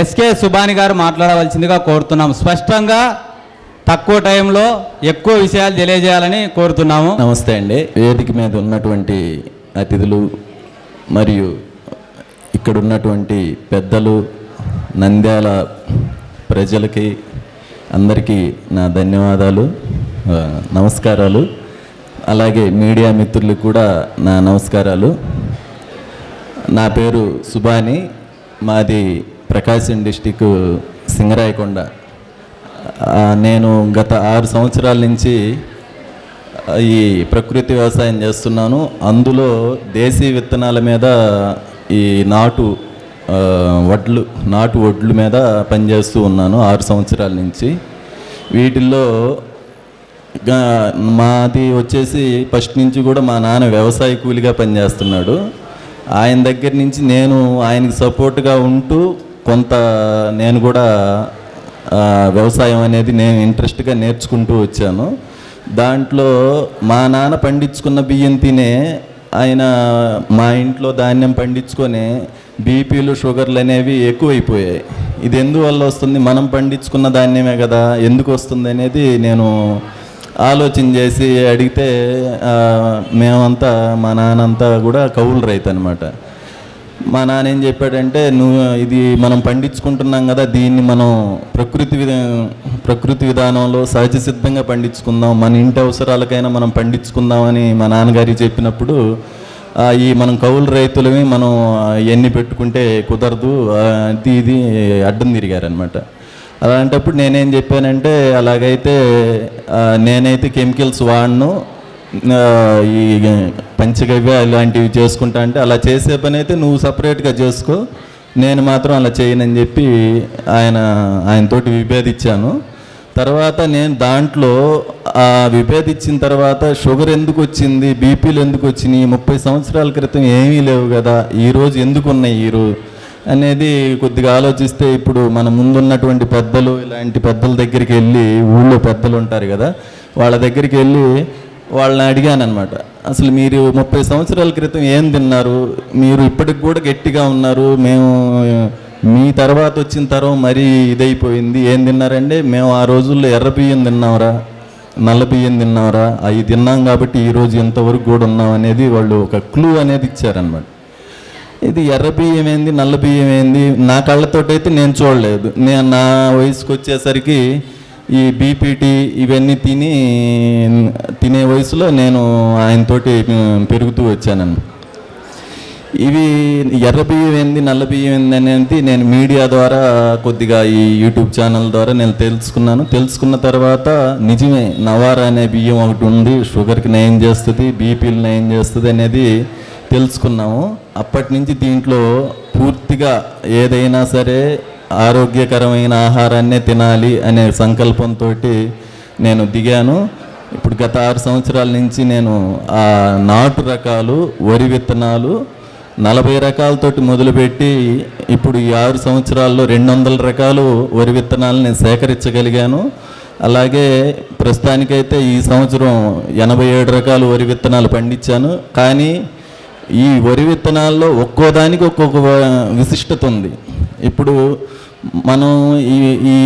SK Subani గారు మాట్లాడవలసిందిగా కోరుతున్నాం. స్పష్టంగా తక్కువ టైంలో ఎక్కువ విషయాలు తెలియజేయాలని కోరుతున్నాము. నమస్తే అండి. వేదిక మీద ఉన్నటువంటి అతిథులు మరియు ఇక్కడ ఉన్నటువంటి పెద్దలు నంద్యాల ప్రజలకి అందరికీ నా ధన్యవాదాలు నమస్కారాలు. అలాగే మీడియా మిత్రులకు కూడా నా నమస్కారాలు. నా పేరు సుబాని మాది ప్రకాశం డిస్టిక్ సింగరాయకొండ. నేను గత ఆరు సంవత్సరాల నుంచి ఈ ప్రకృతి వ్యవసాయం చేస్తున్నాను. అందులో దేశీ విత్తనాల మీద ఈ నాటు వడ్లు నాటు వడ్లు మీద పనిచేస్తూ ఉన్నాను ఆరు సంవత్సరాల నుంచి. వీటిల్లో మాది వచ్చేసి ఫస్ట్ నుంచి కూడా మా నాన్న వ్యవసాయ కూలిగా పనిచేస్తున్నాడు. ఆయన దగ్గర నుంచి నేను ఆయనకి సపోర్ట్గా ఉంటూ కొంత నేను కూడా వ్యవసాయం అనేది నేను ఇంట్రెస్ట్గా నేర్చుకుంటూ వచ్చాను. దాంట్లో మా నాన్న పండించుకున్న బియ్యం తినే ఆయన మా ఇంట్లో ధాన్యం పండించుకొని బీపీలు షుగర్లు అనేవి ఎక్కువైపోయాయి. ఇది ఎందువల్ల వస్తుంది? మనం పండించుకున్న ధాన్యమే కదా ఎందుకు వస్తుంది అనేది నేను ఆలోచన చేసి అడిగితే మేమంతా మా నాన్నంతా కూడా కౌలు రైతు అనమాట మా నాన్న ఏం చెప్పాడంటే నువ్వు ఇది మనం పండించుకుంటున్నాం కదా దీన్ని మనం ప్రకృతి విధా ప్రకృతి విధానంలో సహజ సిద్ధంగా పండించుకుందాం. మన ఇంటి అవసరాలకైనా మనం పండించుకుందామని మా నాన్నగారి చెప్పినప్పుడు ఈ మనం కౌలు రైతులవి మనం ఎన్ని పెట్టుకుంటే కుదరదు. అది ఇది అడ్డం తిరిగారనమాట అలాంటప్పుడు నేనేం చెప్పానంటే అలాగైతే నేనైతే కెమికల్స్ వాడను. ఈ పంచగవ్య ఇలాంటివి చేసుకుంటా అంటే అలా చేసే పని అయితే నువ్వు సపరేట్గా చేసుకో. నేను మాత్రం అలా చేయనని చెప్పి ఆయన ఆయనతోటి విభేదించాను. తర్వాత నేను దాంట్లో ఆ విభేదించిన తర్వాత షుగర్ ఎందుకు వచ్చింది బీపీలు ఎందుకు వచ్చినాయి ముప్పై సంవత్సరాల క్రితం ఏమీ లేవు కదా ఈరోజు ఎందుకు ఉన్నాయి ఈరోజు అనేది కొద్దిగా ఆలోచిస్తే ఇప్పుడు మన ముందున్నటువంటి పెద్దలు ఇలాంటి పెద్దల దగ్గరికి వెళ్ళి ఊళ్ళో పెద్దలు ఉంటారు కదా వాళ్ళ దగ్గరికి వెళ్ళి వాళ్ళని అడిగాను అనమాట అసలు మీరు ముప్పై సంవత్సరాల క్రితం ఏం తిన్నారు? మీరు ఇప్పటికి కూడా గట్టిగా ఉన్నారు. మేము మీ తర్వాత వచ్చిన తరం మరీ ఇదైపోయింది. ఏం తిన్నారంటే మేము ఆ రోజుల్లో ఎర్ర బియ్యం తిన్నాంరా నల్ల బియ్యం తిన్నాంరా అవి తిన్నాం కాబట్టి ఈరోజు ఇంతవరకు కూడా ఉన్నాం అనేది వాళ్ళు ఒక క్లూ అనేది ఇచ్చారనమాట ఇది ఎర్ర బియ్యం ఏంది నల్ల బియ్యం ఏంది? నా కళ్ళతోటైతే నేను చూడలేదు. నేను నా వయసుకు వచ్చేసరికి ఈ బీపీటీ ఇవన్నీ తిని తినే వయసులో నేను ఆయనతోటి పెరుగుతూ వచ్చానని ఇవి ఎర్ర బియ్యం ఏంది నల్ల బియ్యం ఏంది అనేది నేను మీడియా ద్వారా కొద్దిగా ఈ యూట్యూబ్ ఛానల్ ద్వారా నేను తెలుసుకున్నాను. తెలుసుకున్న తర్వాత నిజమే నవారా అనే బియ్యం ఒకటి ఉంది షుగర్కి నయం చేస్తుంది బీపీలు నయం చేస్తుంది అనేది తెలుసుకున్నాము. అప్పటి నుంచి దీంట్లో పూర్తిగా ఏదైనా సరే ఆరోగ్యకరమైన ఆహారాన్నే తినాలి అనే సంకల్పంతో నేను దిగాను. ఇప్పుడు గత ఆరు సంవత్సరాల నుంచి నేను ఆ నాటు రకాలు వరి విత్తనాలు నలభై రకాలతోటి మొదలుపెట్టి ఇప్పుడు ఈ ఆరు సంవత్సరాల్లో రెండు వందల రకాలు వరి విత్తనాలు నేను సేకరించగలిగాను. అలాగే ప్రస్తుతానికైతే ఈ సంవత్సరం ఎనభై ఏడు రకాలు వరి విత్తనాలు పండించాను. కానీ ఈ వరి విత్తనాల్లో ఒక్కో దానికి ఒక్కొక్క విశిష్టత ఉంది. ఇప్పుడు మనం ఈ ఈ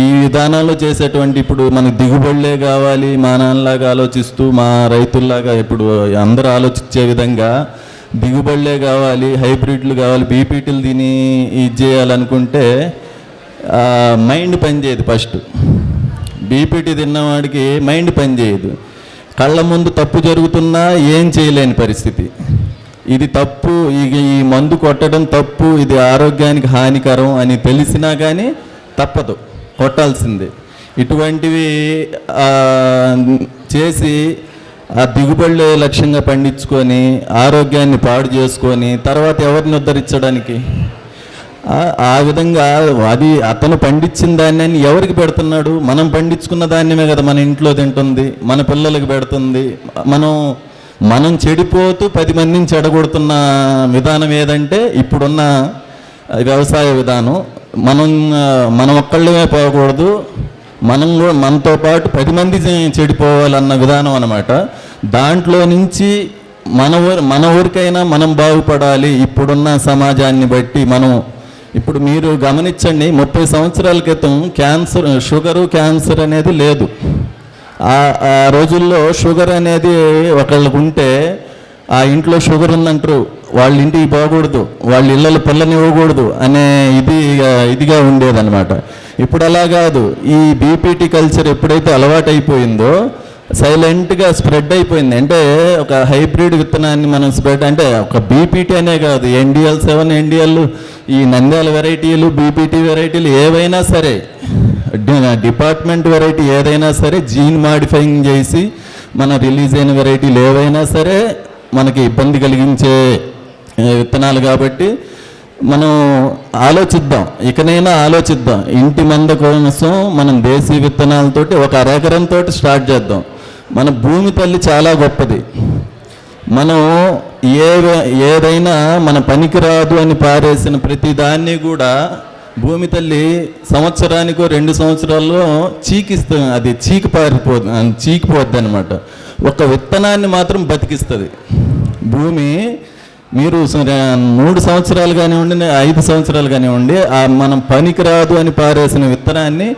ఈ విధానాల్లో చేసేటువంటి ఇప్పుడు మనకు దిగుబడులే కావాలి మా నాన్నలాగా ఆలోచిస్తూ మా రైతుల్లాగా ఇప్పుడు అందరూ ఆలోచించే విధంగా దిగుబడులే కావాలి హైబ్రిడ్లు కావాలి బీపీటీలు తిని ఇది చేయాలనుకుంటే మైండ్ పనిచేయదు ఫస్ట్. బీపీటీ తిన్నవాడికి మైండ్ పనిచేయదు. కళ్ళ ముందు తప్పు జరుగుతున్నా ఏం చేయలేని పరిస్థితి. ఇది తప్పు ఇక ఈ మందు కొట్టడం తప్పు ఇది ఆరోగ్యానికి హానికరం అని తెలిసినా కానీ తప్పదు కొట్టాల్సిందే. ఇటువంటివి చేసి ఆ దిగుబడులే లక్ష్యంగా పండించుకొని ఆరోగ్యాన్ని పాడు చేసుకొని తర్వాత ఎవరిని ఉద్ధరించడానికి? ఆ- ఆ విధంగా అది అతను పండించిన ధాన్యాన్ని ఎవరికి పెడుతున్నాడు? మనం పండించుకున్న ధాన్యమే కదా మన ఇంట్లో తింటుంది మన పిల్లలకు పెడుతుంది మనం మనం చెడిపోతూ పది మందిని చెడగొడుతున్న విధానం ఏదంటే ఇప్పుడున్న వ్యవసాయ విధానం. మనం మనం ఒక్కళ్ళమే పోకూడదు. మనం కూడా మనతో పాటు పది మంది చెడిపోవాలన్న విధానం అనమాట దాంట్లో నుంచి మన ఊరు మన ఊరికైనా మనం బాగుపడాలి. ఇప్పుడున్న సమాజాన్ని బట్టి మనం ఇప్పుడు మీరు గమనించండి ముప్పై సంవత్సరాల క్రితం క్యాన్సర్ షుగరు క్యాన్సర్ అనేది లేదు. ఆ రోజుల్లో షుగర్ అనేది ఒకళ్ళకు ఉంటే ఆ ఇంట్లో షుగర్ ఉందంటారు. వాళ్ళ ఇంటికి పోకూడదు. వాళ్ళ ఇళ్ళలో పిల్లని ఇవ్వకూడదు అనే ఇది ఇదిగా ఉండేదన్నమాట. ఇప్పుడు అలా కాదు. ఈ బీపీటీ కల్చర్ ఎప్పుడైతే అలవాటైపోయిందో సైలెంట్గా స్ప్రెడ్ అయిపోయింది. అంటే ఒక హైబ్రిడ్ విత్తనాన్ని మనం స్ప్రెడ్ అంటే ఒక బీపీటీ అనే కాదు. ఎన్డిఎల్ సెవెన్ ఎన్డిఎల్ ఈ నంద్యాల వెరైటీలు బీపీటీ వెరైటీలు ఏవైనా సరే డిపార్ట్మెంట్ వెరైటీ ఏదైనా సరే జీన్ మాడిఫైయింగ్ చేసి మన రిలీజ్ అయిన వెరైటీలు ఏవైనా సరే మనకి ఇబ్బంది కలిగించే విత్తనాలు కాబట్టి మనం ఆలోచిద్దాం. ఇకనైనా ఆలోచిద్దాం. ఇంటి మంద కోసం మనం దేశీ విత్తనాలతోటి ఒక అరెకరంతో స్టార్ట్ చేద్దాం. మన భూమి తల్లి చాలా గొప్పది. మనం ఏ ఏదైనా మన పనికిరాదు అని పారేసిన ప్రతి దాన్ని కూడా భూమి తల్లి సంవత్సరానికో రెండు సంవత్సరాల్లో చీకిస్తుంది అది చీకి పారిపోదు చీకిపోద్ది అనమాట ఒక విత్తనాన్ని మాత్రం బతికిస్తుంది. భూమి మీరు మూడు సంవత్సరాలు కానివ్వండి ఐదు సంవత్సరాలు కానివ్వండి ఆ మనం పనికిరాదు అని పారేసిన విత్తనాన్ని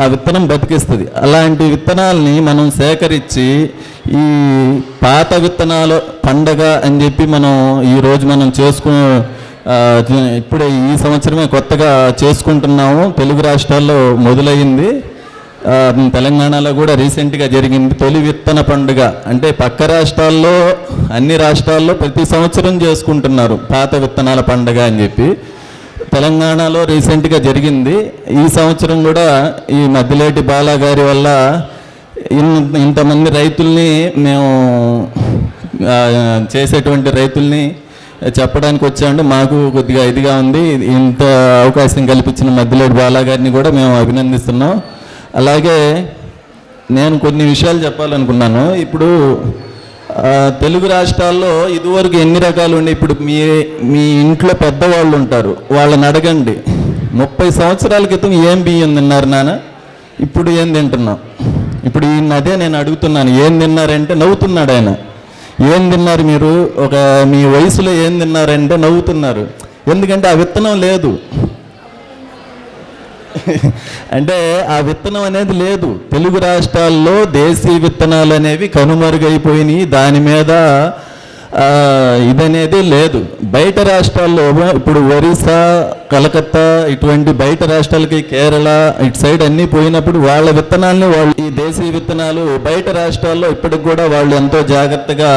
ఆ విత్తనం బతికిస్తుంది. అలాంటి విత్తనాల్ని మనం సేకరించి ఈ పాత విత్తనాలు పండగ అని చెప్పి మనం ఈరోజు మనం చేసుకునే ఇప్పుడే ఈ సంవత్సరమే కొత్తగా చేసుకుంటున్నాము. తెలుగు రాష్ట్రాల్లో మొదలైంది తెలంగాణలో కూడా రీసెంట్గా జరిగింది తొలి విత్తన పండుగ. అంటే పక్క రాష్ట్రాల్లో అన్ని రాష్ట్రాల్లో ప్రతి సంవత్సరం చేసుకుంటున్నారు పాత విత్తనాల పండుగ అని చెప్పి. తెలంగాణలో రీసెంట్గా జరిగింది. ఈ సంవత్సరం కూడా ఈ మద్దిలేటి బాలా గారి వల్ల ఇంతమంది రైతుల్ని మేము చేసేటువంటి రైతుల్ని చెప్పడానికి వచ్చాడు. మాకు కొద్దిగా ఇదిగా ఉంది. ఇంత అవకాశం కల్పించిన మద్దిలేటి బాలా గారిని కూడా మేము అభినందిస్తున్నాం. అలాగే నేను కొన్ని విషయాలు చెప్పాలనుకున్నాను. ఇప్పుడు తెలుగు రాష్ట్రాల్లో ఇదివరకు ఎన్ని రకాలు ఉండే ఇప్పుడు మీ మీ ఇంట్లో పెద్దవాళ్ళు ఉంటారు. వాళ్ళని అడగండి. ముప్పై సంవత్సరాల క్రితం ఏం బియ్యం తిన్నారు నాన్న? ఇప్పుడు ఏం తింటున్నాం ఇప్పుడు ఈయన అదే నేను అడుగుతున్నాను. ఏం తిన్నారంటే నవ్వుతున్నాడు ఆయన. ఏం తిన్నారు మీరు? ఒక మీ వయసులో ఏం తిన్నారంటే నవ్వుతున్నారు. ఎందుకంటే ఆ విత్తనం లేదు. అంటే ఆ విత్తనం అనేది లేదు. తెలుగు రాష్ట్రాల్లో దేశీ విత్తనాలు అనేవి కనుమరుగైపోయినాయి. దాని మీద ఇదనేది లేదు. బయట రాష్ట్రాల్లో ఇప్పుడు ఒరిస్సా కలకత్తా ఇటువంటి బయట రాష్ట్రాలకి కేరళ ఇటు సైడ్ అన్నీ పోయినప్పుడు వాళ్ళ విత్తనాల్ని వాళ్ళు ఈ దేశీయ విత్తనాలు బయట రాష్ట్రాల్లో ఇప్పటికి కూడా వాళ్ళు ఎంతో జాగ్రత్తగా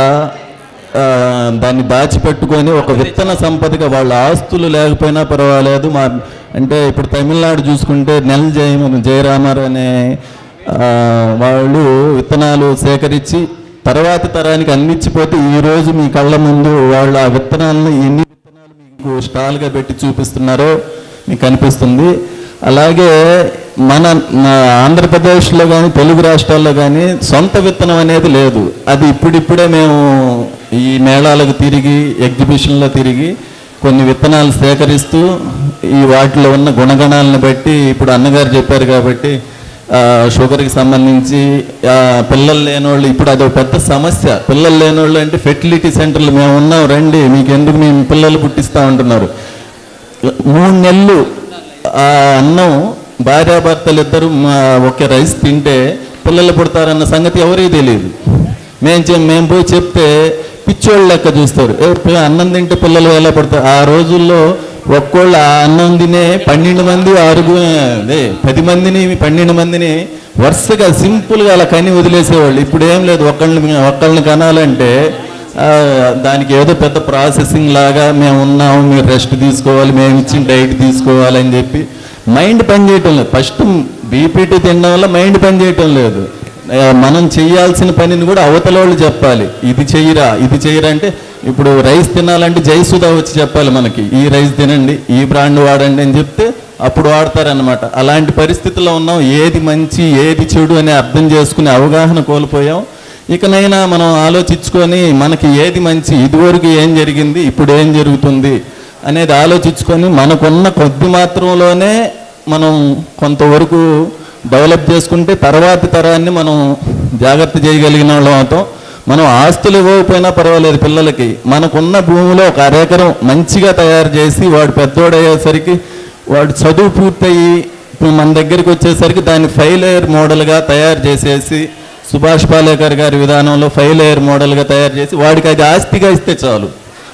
దాన్ని దాచిపెట్టుకొని ఒక విత్తన సంపదగా వాళ్ళ ఆస్తులు లేకపోయినా పర్వాలేదు. మా అంటే ఇప్పుడు తమిళనాడు చూసుకుంటే నెల జయ జయరామర్ అనే వాళ్ళు విత్తనాలు సేకరించి తర్వాతి తరానికి అందించిపోతే ఈ రోజు మీ కళ్ళ ముందు వాళ్ళు ఆ విత్తనాలను ఎన్ని విత్తనాలు మీకు స్టాల్గా పెట్టి చూపిస్తున్నారో మీకు కనిపిస్తుంది. అలాగే మన ఆంధ్రప్రదేశ్లో కానీ తెలుగు రాష్ట్రాల్లో కానీ సొంత విత్తనం అనేది లేదు. అది ఇప్పుడిప్పుడే మేము ఈ మేళాలకు తిరిగి ఎగ్జిబిషన్లో తిరిగి కొన్ని విత్తనాలు సేకరిస్తూ ఈ వాటిలో ఉన్న గుణగణాలను బట్టి ఇప్పుడు అన్నగారు చెప్పారు కాబట్టి షుగర్కి సంబంధించి పిల్లలు లేనోళ్ళు ఇప్పుడు అదొక పెద్ద సమస్య. పిల్లలు లేనోళ్ళు అంటే ఫెర్టిలిటీ సెంటర్లు మేము ఉన్నాం రండి మీకు ఎందుకు మేము పిల్లలు పుట్టిస్తూ ఉంటున్నారు. మూడు నెలలు ఆ అన్నం భార్యాభర్తలు ఇద్దరు మా ఒకే రైస్ తింటే పిల్లలు పుడతారన్న సంగతి ఎవరికి తెలియదు. మేము మేము పోయి చెప్తే పిచ్చోళ్ళు లెక్క చూస్తారు. అన్నం తింటే పిల్లలు ఎలా పడతారు? ఆ రోజుల్లో ఒక్కోళ్ళ ఆ అన్నం తినే పన్నెండు మంది ఆరుగు అదే పది మందిని పన్నెండు మందిని వరుసగా సింపుల్గా అలా కని వదిలేసేవాళ్ళు. ఇప్పుడు ఏం లేదు ఒకళ్ళని ఒకళ్ళని కనాలంటే దానికి ఏదో పెద్ద ప్రాసెసింగ్ లాగా మేము ఉన్నాము మీరు రెస్ట్ తీసుకోవాలి మేము ఇచ్చిన డైట్ తీసుకోవాలి అని చెప్పి మైండ్ పని చేయటం లేదు. ఫస్ట్ బీపీటీ తినడం వల్ల మైండ్ పని చేయటం లేదు. మనం చేయాల్సిన పనిని కూడా అవతల వాళ్ళు చెప్పాలి. ఇది చెయ్యరా ఇది చెయ్యరా అంటే ఇప్పుడు రైస్ తినాలంటే జయసుధా వచ్చి చెప్పాలి మనకి. ఈ రైస్ తినండి ఈ బ్రాండ్ వాడండి అని చెప్తే అప్పుడు వాడతారనమాట అలాంటి పరిస్థితుల్లో ఉన్నాం. ఏది మంచి ఏది చెడు అని అర్థం చేసుకునే అవగాహన కోల్పోయాం. ఇకనైనా మనం ఆలోచించుకొని మనకి ఏది మంచి ఇదివరకు ఏం జరిగింది ఇప్పుడు ఏం జరుగుతుంది అనేది ఆలోచించుకొని మనకున్న కొద్ది మాత్రంలోనే మనం కొంతవరకు డెవలప్ చేసుకుంటే తర్వాతి తరాన్ని మనం జాగ్రత్త చేయగలిగిన వాళ్ళం అవుతాం. మనం ఆస్తులు ఇవ్వకపోయినా పర్వాలేదు పిల్లలకి. మనకున్న భూమిలో ఒక అరెకరం మంచిగా తయారు చేసి వాడు పెద్దోడయ్యేసరికి వాడు చదువు పూర్తయి ఇప్పుడు మన దగ్గరికి వచ్చేసరికి దాన్ని ఫైవ్ లేయర్ మోడల్గా తయారు చేసేసి సుభాష్ పాలేకర్ గారి విధానంలో ఫైవ్ ఎయిర్ మోడల్గా తయారు చేసి వాడికి అది ఆస్తిగా ఇస్తే చాలు.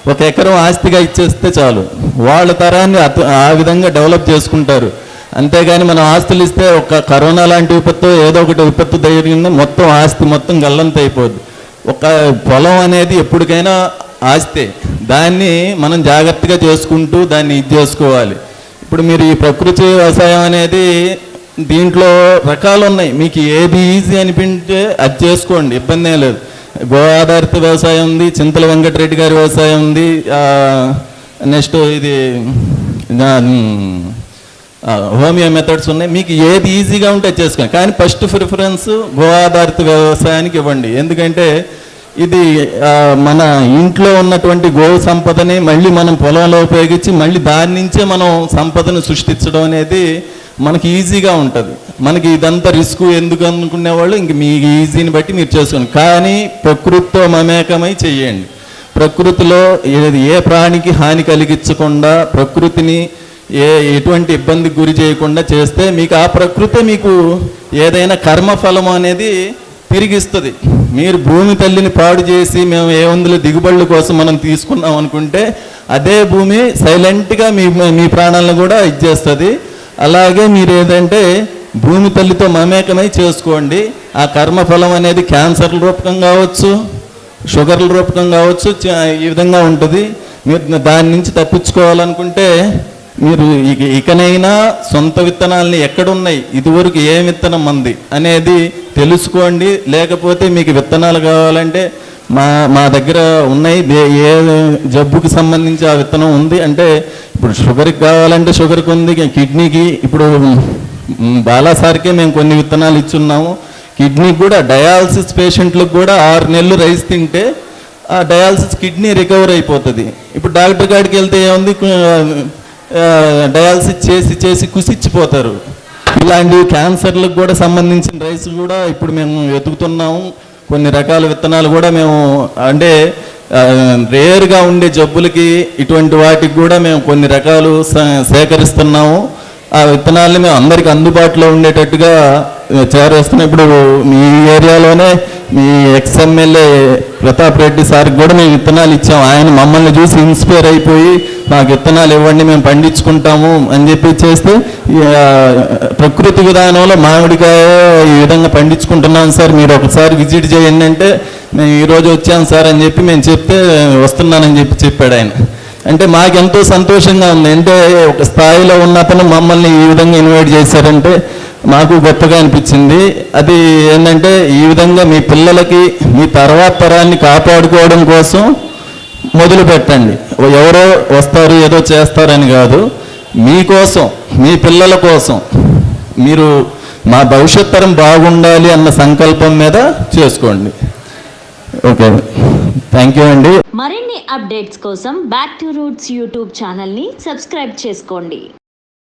ఒక ఎకరం ఆస్తిగా ఇచ్చేస్తే చాలు. వాళ్ళ తరాన్ని అత- ఆ విధంగా డెవలప్ చేసుకుంటారు. అంతేగాని మనం ఆస్తులు ఇస్తే ఒక కరోనా లాంటి విపత్తు ఏదో ఒకటి విపత్తు జరిగింది మొత్తం ఆస్తి మొత్తం గల్లంత అయిపోద్ది ఒక పొలం అనేది ఎప్పటికైనా ఆస్తే దాన్ని మనం జాగ్రత్తగా చేసుకుంటూ దాన్ని ఇది చేసుకోవాలి. ఇప్పుడు మీరు ఈ ప్రకృతి వ్యవసాయం అనేది దీంట్లో రకాలు ఉన్నాయి. మీకు ఏది ఈజీ అనిపించే అది చేసుకోండి ఇబ్బంది ఏం లేదు. గో ఆధారిత వ్యవసాయం ఉంది చింతల వెంకటరెడ్డి గారి వ్యవసాయం ఉంది నెక్స్ట్ ఇది హోమియో మెథడ్స్ ఉన్నాయి. మీకు ఏది ఈజీగా ఉంటే చేసుకోండి కానీ ఫస్ట్ ప్రిఫరెన్స్ గో ఆధారిత వ్యవసాయానికి ఇవ్వండి. ఎందుకంటే ఇది మన ఇంట్లో ఉన్నటువంటి గో సంపదని మళ్ళీ మనం పొలంలో ఉపయోగించి మళ్ళీ దాని నుంచే మనం సంపదను సృష్టించడం అనేది మనకి ఈజీగా ఉంటుంది. మనకి ఇదంతా రిస్క్ ఎందుకు అనుకునే వాళ్ళు ఇంక మీ ఈజీని బట్టి మీరు చేసుకోండి. కానీ ప్రకృతితో మమేకమై చేయండి. ప్రకృతిలో ఏది ఏ ప్రాణికి హాని కలిగించకుండా ప్రకృతిని ఏ ఎటువంటి ఇబ్బందికి గురి చేయకుండా చేస్తే మీకు ఆ ప్రకృతి మీకు ఏదైనా కర్మఫలం అనేది తిరిగిస్తుంది. మీరు భూమి తల్లిని పాడు చేసి మేము ఏ వందల దిగుబడుల కోసం మనం తీసుకున్నాం అనుకుంటే అదే భూమి సైలెంట్గా మీ మీ ప్రాణాలను కూడా ఇచ్చేస్తుంది అలాగే మీరు ఏదంటే భూమి తల్లితో మమేకమై చేసుకోండి. ఆ కర్మఫలం అనేది క్యాన్సర్ల రూపకం కావచ్చు షుగర్ల రూపకం కావచ్చు ఈ విధంగా ఉంటుంది. మీరు దాని నుంచి తప్పించుకోవాలనుకుంటే మీరు ఇక ఇకనైనా సొంత విత్తనాలని ఎక్కడున్నాయి? ఇదివరకు ఏ విత్తనం మంది? అనేది తెలుసుకోండి. లేకపోతే మీకు విత్తనాలు కావాలంటే మా మా దగ్గర ఉన్నాయి. ఏ జబ్బుకి సంబంధించి ఆ విత్తనం ఉంది అంటే ఇప్పుడు షుగర్కి కావాలంటే షుగర్కి ఉంది. కిడ్నీకి ఇప్పుడు బాలాసార్కే మేము కొన్ని విత్తనాలు ఇచ్చున్నాము. కిడ్నీకి కూడా డయాలసిస్ పేషెంట్లకు కూడా ఆరు నెలలు రైస్ తింటే ఆ డయాలసిస్ కిడ్నీ రికవర్ అయిపోతుంది. ఇప్పుడు డాక్టర్ కాడికి వెళ్తే ఏముంది డయాలసిస్ చేసి చేసి కుసిచ్చిపోతారు. ఇలాంటి క్యాన్సర్లకు కూడా సంబంధించిన రైస్ కూడా ఇప్పుడు మేము వెతుకుతున్నాము. కొన్ని రకాల విత్తనాలు కూడా మేము అంటే రేర్గా ఉండే జబ్బులకి ఇటువంటి వాటికి కూడా మేము కొన్ని రకాలు సేకరిస్తున్నాము. ఆ విత్తనాలని మేము అందరికి అందుబాటులో ఉండేటట్టుగా చేరేస్తున్నాం. ఇప్పుడు మీ ఏరియాలోనే మీ ఎక్స్ఎమ్మెల్యే ప్రతాప్ రెడ్డి సార్కి కూడా మేము విత్తనాలు ఇచ్చాము ఆయన మమ్మల్ని చూసి ఇన్స్పైర్ అయిపోయి మాకు విత్తనాలు ఇవ్వండి మేము పండించుకుంటాము అని చెప్పి చేస్తే ప్రకృతి విధానంలో మామిడికాయ ఈ విధంగా పండించుకుంటున్నాం సార్. మీరు ఒకసారి విజిట్ చేయండి అంటే మేము ఈరోజు వచ్చాం సార్ అని చెప్పి మేము చెప్తే వస్తున్నానని చెప్పి చెప్పాడు ఆయన. అంటే మాకెంతో సంతోషంగా ఉంది. అంటే ఒక స్థాయిలో ఉన్న అతను మమ్మల్ని ఈ విధంగా ఇన్వైట్ చేశారంటే మాకు గొప్పగా అనిపించింది. అది ఏంటంటే ఈ విధంగా మీ పిల్లలకి మీ తర్వాత తరాన్ని కాపాడుకోవడం కోసం మొదలు పెట్టండి. ఎవరో వస్తారు ఏదో చేస్తారని కాదు. మీకోసం మీ పిల్లల కోసం మీరు మా భవిష్యత్ తరం బాగుండాలి అన్న సంకల్పం మీద చేసుకోండి. ఓకే. థ్యాంక్ యూ అండి. మరిన్ని అప్డేట్స్ కోసం బ్యాక్ టు రూట్స్ యూట్యూబ్ ఛానల్ని సబ్స్క్రైబ్ చేసుకోండి.